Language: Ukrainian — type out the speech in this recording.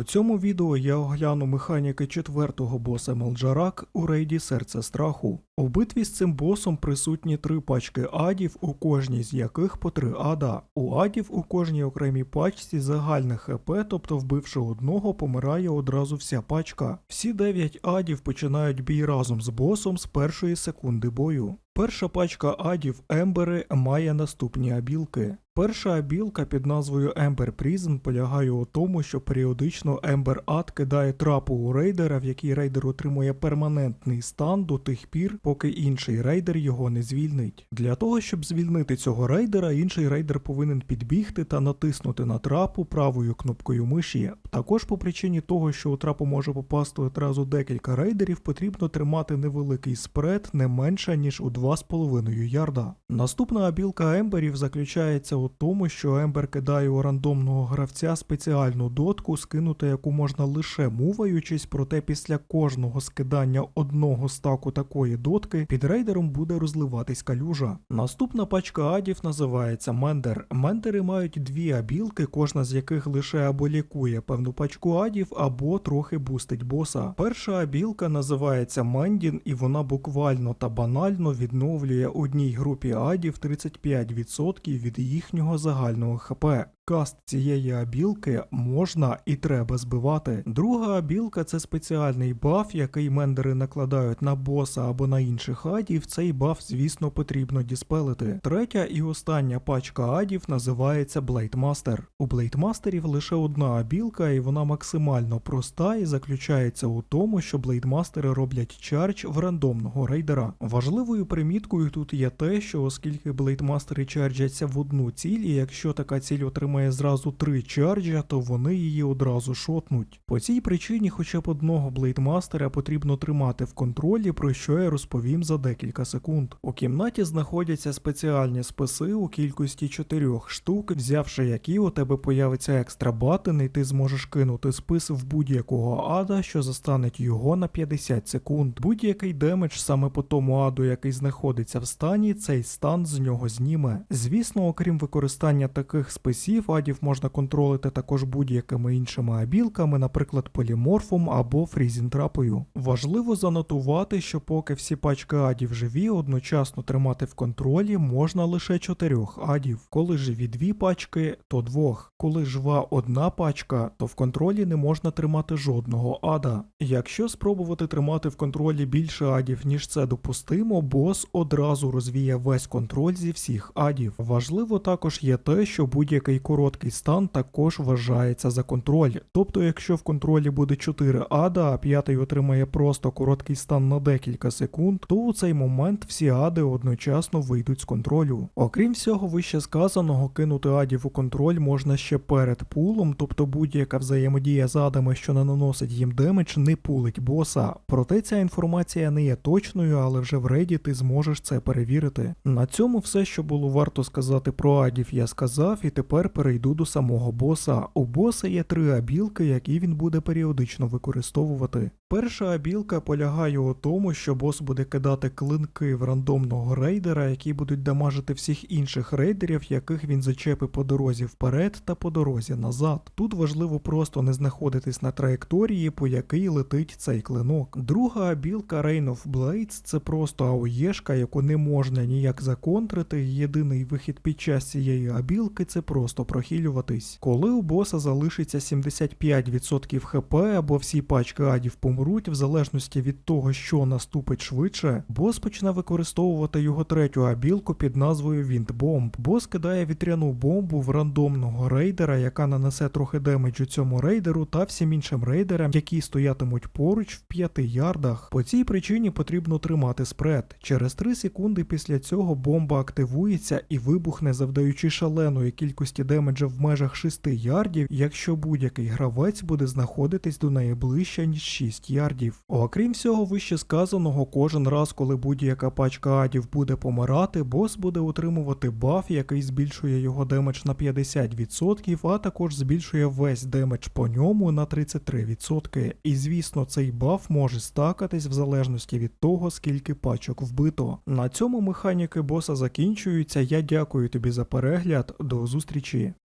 У цьому відео я огляну механіки четвертого боса Молджарак у рейді Серце страху. У битві з цим босом присутні три пачки адів, у кожній з яких по три ада. У адів у кожній окремій пачці загальне ХП, тобто вбивши одного, помирає одразу вся пачка. Всі дев'ять адів починають бій разом з босом з першої секунди бою. Перша пачка адів Ембери має наступні абілки. Перша абілка під назвою Ember Prison полягає у тому, що періодично Ember Ад кидає трапу у рейдера, в якій рейдер отримує перманентний стан до тих пір, поки інший рейдер його не звільнить. Для того, щоб звільнити цього рейдера, інший рейдер повинен підбігти та натиснути на трапу правою кнопкою миші. Також по причині того, що у трапу може попасти одразу декілька рейдерів, потрібно тримати невеликий спред не менше ніж у 2,5 ярда. Наступна абілка емберів заключається у тому, що ембер кидає у рандомного гравця спеціальну дотку, скинути яку можна лише муваючись, проте після кожного скидання одного стаку такої дотки під рейдером буде розливатись калюжа. Наступна пачка адів називається Мендер. Мендери мають дві абілки, кожна з яких лише або лікує певну пачку адів, або трохи бустить боса. Перша абілка називається Мендін, і вона буквально та банально відновлює одній групі адів 35% від їхнього загального ХП. Каст цієї абілки можна і треба збивати. Друга абілка це спеціальний баф, який мендери накладають на боса або на інших адів. Цей баф, звісно, потрібно діспелити. Третя і остання пачка адів називається Блейдмастер. У блейдмастерів лише одна абілка, і вона максимально проста і заключається у тому, що блейдмастери роблять чардж в рандомного рейдера. Важливою приміткою тут є те, що оскільки блейдмастери чарджаться в одну ціль, і якщо така ціль отримає зразу три чарджа, то вони її одразу шотнуть. По цій причині хоча б одного блейдмастера потрібно тримати в контролі, про що я розповім за декілька секунд. У кімнаті знаходяться спеціальні списи у кількості чотирьох штук, взявши які у тебе появиться екстра батин, і ти зможеш кинути спис в будь-якого ада, що застанеть його на 50 секунд. Будь-який демедж саме по тому аду, який знаходиться в стані, цей стан з нього зніме. Звісно, окрім використання таких списів, адів можна контролити також будь-якими іншими абілками, наприклад, поліморфом або фрізінтрапою. Важливо занотувати, що поки всі пачки адів живі, одночасно тримати в контролі можна лише чотирьох адів. Коли живі дві пачки, то двох. Коли жива одна пачка, то в контролі не можна тримати жодного ада. Якщо спробувати тримати в контролі більше адів, ніж це допустимо, бос одразу розвіє весь контроль зі всіх адів. Важливо також є те, що будь-який короткий стан також вважається за контроль. Тобто, якщо в контролі буде 4 ада, а п'ятий отримає просто короткий стан на декілька секунд, то у цей момент всі ади одночасно вийдуть з контролю. Окрім всього вище сказаного, кинути адів у контроль можна ще перед пулом, тобто будь-яка взаємодія з адами, що не наносить їм демедж, не пулить боса. Проте ця інформація не є точною, але вже в рейді ти зможеш це перевірити. На цьому все, що було варто сказати про адів, я сказав, і тепер перейду до самого боса. У боса є три абілки, які він буде періодично використовувати. Перша абілка полягає у тому, що бос буде кидати клинки в рандомного рейдера, які будуть дамажити всіх інших рейдерів, яких він зачепи по дорозі вперед та по дорозі назад. Тут важливо просто не знаходитись на траєкторії, по якій летить цей клинок. Друга абілка Rain of Blades це просто АОЄшка, яку не можна ніяк законтрити. Єдиний вихід під час цієї абілки це просто прохилюватись. Коли у боса залишиться 75% хп або всі пачки адів помруть, в залежності від того, що наступить швидше, бос почне використовувати його третю абілку під назвою Вінтбомб. Бос кидає вітряну бомбу в рандомного рейдера, яка нанесе трохи демеджу цьому рейдеру та всім іншим рейдерам, які стоятимуть поруч в 5 ярдах. По цій причині потрібно тримати спред. Через 3 секунди після цього бомба активується і вибухне, завдаючи шаленої кількості демеджа в межах 6 ярдів, якщо будь-який гравець буде знаходитись до неї ближче, ніж 6 ярдів. Окрім всього вище сказаного, кожен раз, коли будь-яка пачка адів буде помирати, бос буде отримувати баф, який збільшує його демедж на 50%, а також збільшує весь демедж по ньому на 33%. І звісно, цей баф може стакатись в залежності від того, скільки пачок вбито. На цьому механіки боса закінчуються. Я дякую тобі за перегляд. До зустрічі.